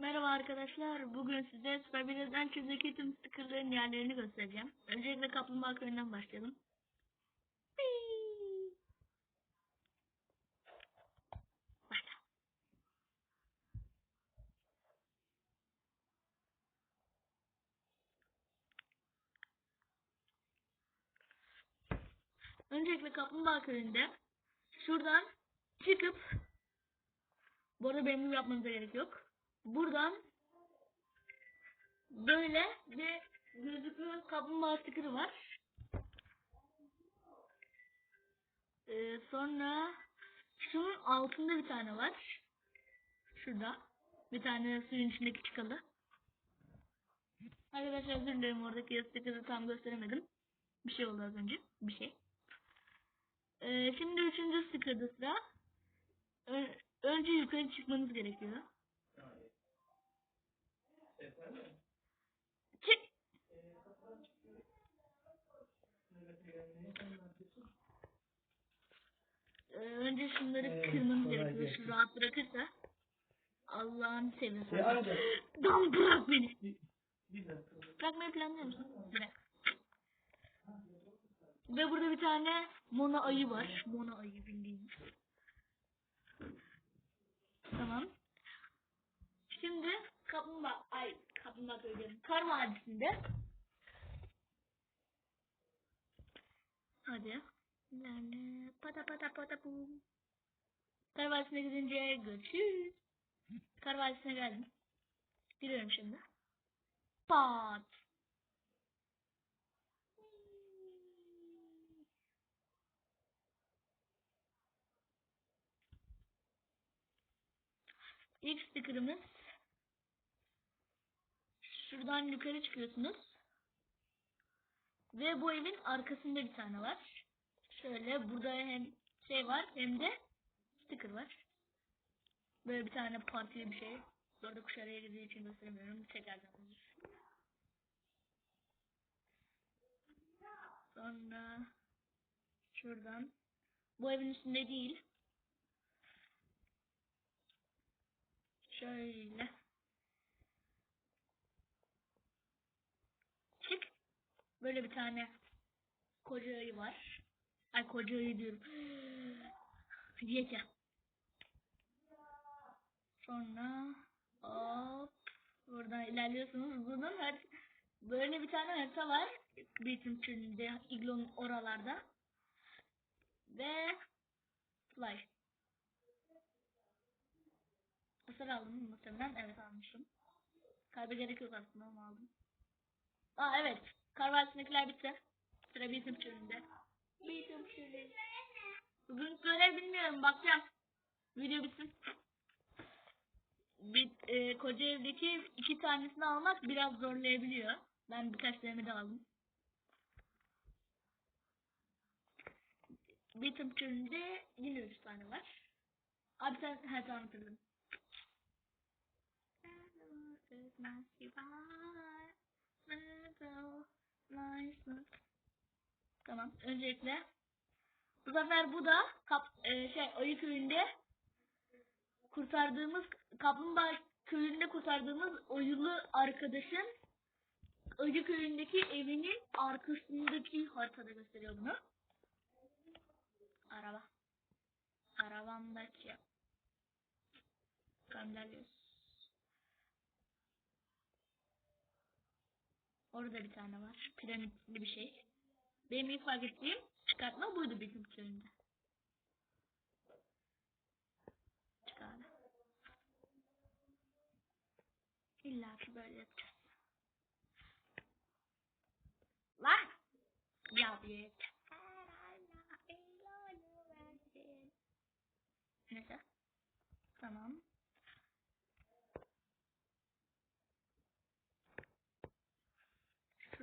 Merhaba arkadaşlar. Bugün size Super Billy Adventure'daki tüm stickerların yerlerini göstereceğim. Öncelikle kaplumbağa köyünden başlayalım. Başla. Öncelikle kaplumbağa köyünde şuradan çıkıp bu arada benim yapmanıza gerek yok. Buradan böyle bir gözlüklü kaplumbağa sticker'ı var. Ee, sonra şunun altında bir tane var. Şurada. Bir tane suyun içindeki çıkalı. Arkadaşlar özür dilerim oradaki sticker'ı tam gösteremedim. Bir şey oldu az önce. Bir şey. Ee, şimdi üçüncü sticker'da sıra. Önce yukarı çıkmanız gerekiyor. Çık. Ee, önce şunları Evet, kırmanız gerekiyor. Şu rahat bırakırsa. Allah'ın seversen. Ya anca. Lan bırak beni. Bırakmayı planlıyor musun? Bırak. Ve burada bir tane Mona ayı var. Mona ayı bildiğin. Tamam. Şimdi kaplumbağa, ay kaplumbağa söylüyorum. Kar Vadisi'nde. Hadi. İlerle. Pata pata pata bum. Kar Vadisi'ne gidince görüşürüz. Kar Vadisi'ne geldim. Giriyorum şimdi. Pat. İlk sticker'ımız şuradan yukarı çıkıyorsunuz. Ve bu evin arkasında bir tane var. Şöyle burada hem şey var hem de sticker var. Böyle bir tane partili bir şey. Orada kuş araya girdiği için gösteremiyorum. Tekrardan özür. Sonra şuradan. Bu evin üstünde değil. Şöyle. Çık. Böyle bir tane koca ayı var. Ay koca ayı diyorum. Yeter. Sonra hop buradan ilerliyorsunuz. Bunun her böyle bir tane harita var. Bizim türünde iglonun oralarda. Ve fly. Hasar aldım muhtemelen? Evet almışım. Kalbe gerek yok aslında ama aldım. Aa evet. Karvalsindekiler bitti. Sıra bizim türünde. Bugün görev bilmiyorum. Bakacağım. Video bitsin. Bir, e, koca evdeki iki tanesini almak biraz zorlayabiliyor. Ben birkaç deneme de aldım. Bitim türünde yine üç tane var. Abi sen her zaman hatırladım. Tamam. Öncelikle bu sefer bu da kap, e, şey ayı köyünde kurtardığımız kaplumbağa köyünde kurtardığımız oyulu arkadaşın ayı köyündeki evinin arkasındaki haritada gösteriyor bunu. Araba. Arabamdaki. Gönderiyoruz. Orada bir tane var. Piramitli bir şey. Benim ilk fark ettiğim çıkartma buydu bizim köyünde. Çıkardı. İlla ki böyle yapacağız. Lan! Ya bir Neyse. Tamam.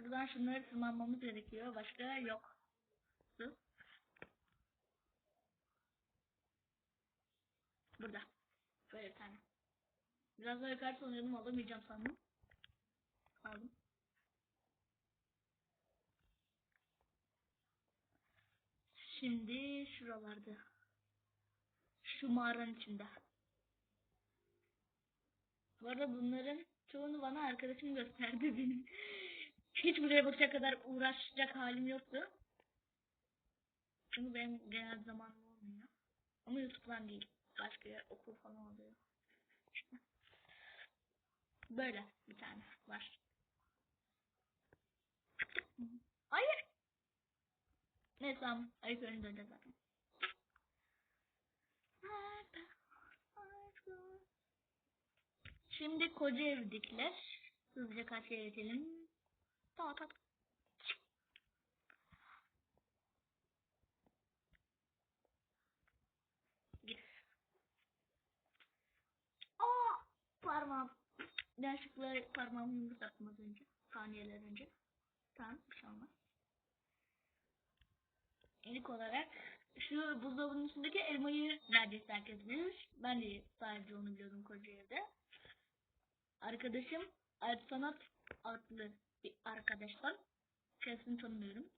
Şuradan şunları tırmanmamız gerekiyor. Başka yok. Burada. Böyle bir tane. Biraz daha yukarı sanıyordum alamayacağım sandım. Aldım. Şimdi şuralarda. Şu mağaranın içinde. Bu arada bunların çoğunu bana arkadaşım gösterdi benim. Hiç buraya bakacak kadar uğraşacak halim yoktu. Çünkü benim genel zamanım olmuyor. Ama YouTube'dan değil. Başka yer, okul falan oluyor. Böyle bir tane var. Hayır. Neyse tamam. Ayıp önünde döneceğiz zaten. Şimdi koca evdekiler. Hızlıca karşıya geçelim. Tamam tamam. Gir. Aa, parmağım. Yanlışlıkla parmağımı yumruklattım az önce. Saniyeler önce. Tamam bir şey olmaz. İlk olarak şu buzdolabının üstündeki elmayı neredeyse herkes bilir. Ben de sadece onu biliyordum koca evde. Arkadaşım Alp Sanat adlı bir arkadaş var. Kendisini tanımıyorum.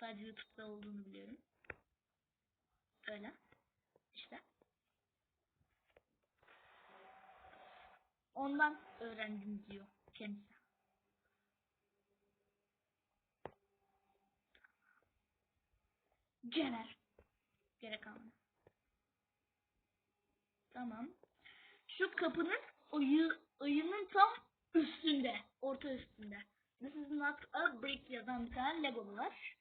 Sadece YouTube'da olduğunu biliyorum. Öyle. İşte. Ondan öğrendim diyor kendisi. Cener. Gerek kalmadı. Tamam. Şu kapının ayı, ayının tam üstünde. Orta üstünde. This is not a brick yazan bir tane Lego var.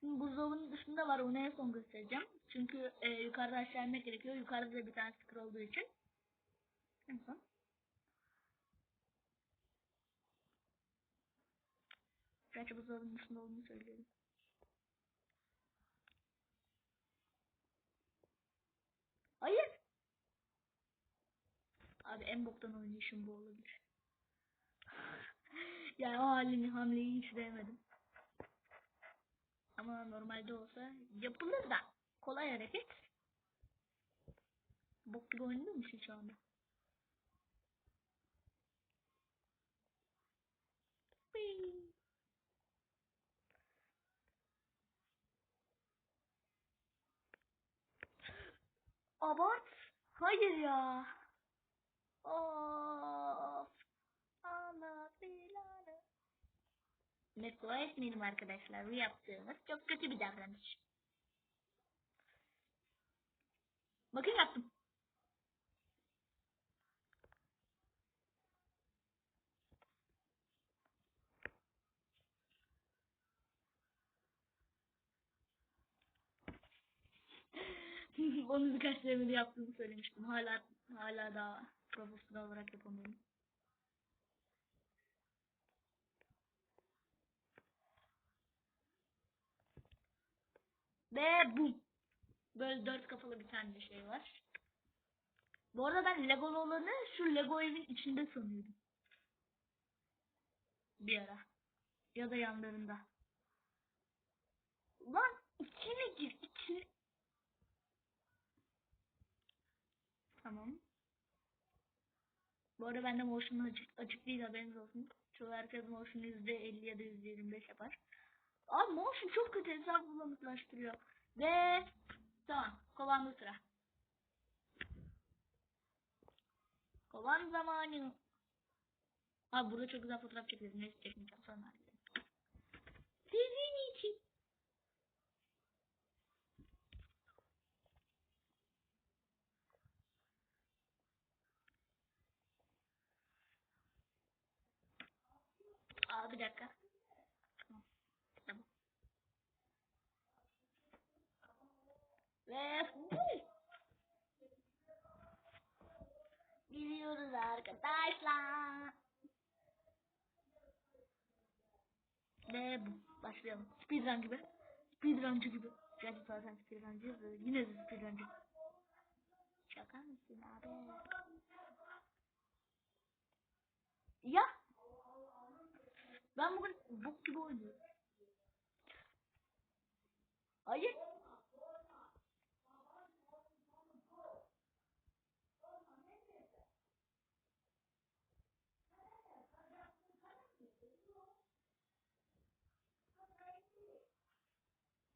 Şimdi buzdolabının dışında var. Onu en son göstereceğim. Çünkü e, yukarıda aşağı inmek gerekiyor. Yukarıda da bir tane sticker olduğu için. En son. Gerçi buzdolabının dışında olduğunu söylüyorum. Hayır. Abi en boktan oynayışım bu olabilir. yani o halini hamleyi hiç sevmedim. Ama normalde olsa yapılır da kolay hareket. Bok gibi oynuyor musun şu anda? Abart. Hayır ya. Of. Allah belanı. Beddua etmeyelim arkadaşlar. Bu yaptığımız çok kötü bir davranış. Bakın yaptım. Onun birkaç denemede yaptığımı söylemiştim. Hala hala daha profesyonel olarak yapamıyorum. Ve bu. Böyle dört kafalı bir tane şey var. Bu arada ben Lego olanı şu Lego evin içinde sanıyordum. Bir ara. Ya da yanlarında. Lan içine gir içine. Tamam. Bu arada bende motion açık, açık değil haberiniz olsun. Çoğu herkes motion %50 ya da %25 yapar. Abi motion çok kötü hesap bulanıklaştırıyor. Ve tamam kovan sıra. Kovan zamanı. Abi burada çok güzel fotoğraf çekeceğiz. Neyse çekmeyeceğim sonra Aa bir dakika. Tamam. Tamam. Ve gidiyoruz arkadaşlar. Ve bu. Başlayalım. Speedrun gibi. Speedruncı gibi. Gerçi zaten speedruncıyız da yine de speedruncı. Şaka mısın abi? Ya. Ben bugün bok gibi oynuyorum. Hayır.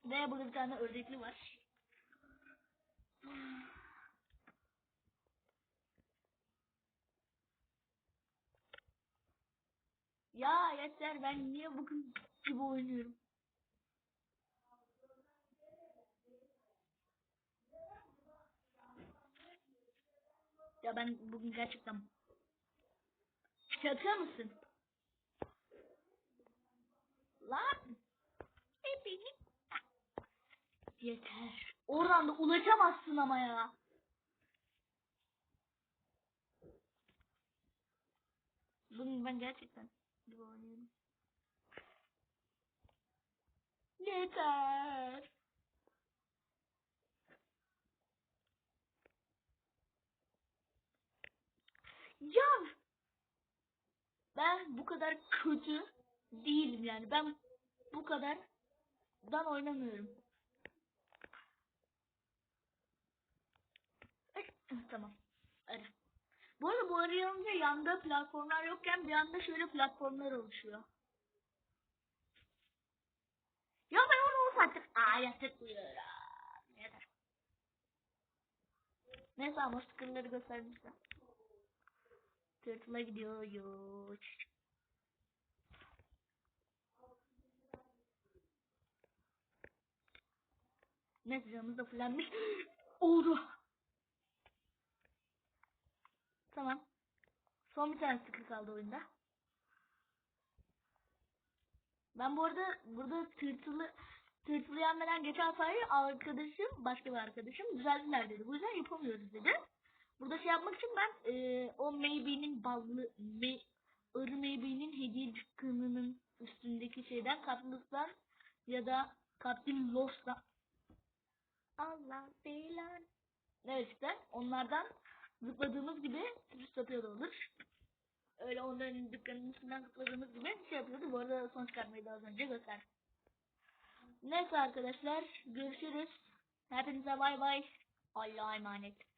Ve burada bir tane ördekli var. Ya yeter ben niye bugün gibi oynuyorum? Ya ben bugün gerçekten Şaka mısın? Lan! Hepini Yeter. Oradan da ulaşamazsın ama ya. Bugün ben gerçekten gibi oynuyorum. Yeter. Ya ben bu kadar kötü değilim yani. Ben bu kadar dan oynamıyorum. Tamam. Bu arada bu arayınca yanda platformlar yokken bir anda şöyle platformlar oluşuyor. Ya ben onu ufaktık. Aa yatık uyuyorum. Yeter. Neyse ama stickerları gösterdim size. Tırtıla gidiyoruz. Neyse canımız da fullenmiş. Oldu. Tamam. Son bir tane sticker kaldı oyunda. Ben bu arada burada tırtılı tırtılı yenmeden geçen sayı arkadaşım başka bir arkadaşım düzeldiler dedi. Bu yüzden yapamıyoruz dedi. Burada şey yapmak için ben e, o Maybe'nin ballı me, Arı Maybe'nin hediye dükkanının üstündeki şeyden katlılıktan ya da Captain Lost'tan Allah belan. Evet işte onlardan zıpladığımız gibi da olur. Öyle onların dükkanının üstünden zıpladığımız gibi şey yapıyordu. Bu arada son çıkartmayı da az önce gösterdim. Neyse arkadaşlar görüşürüz. Hepinize bay bay. Allah'a emanet.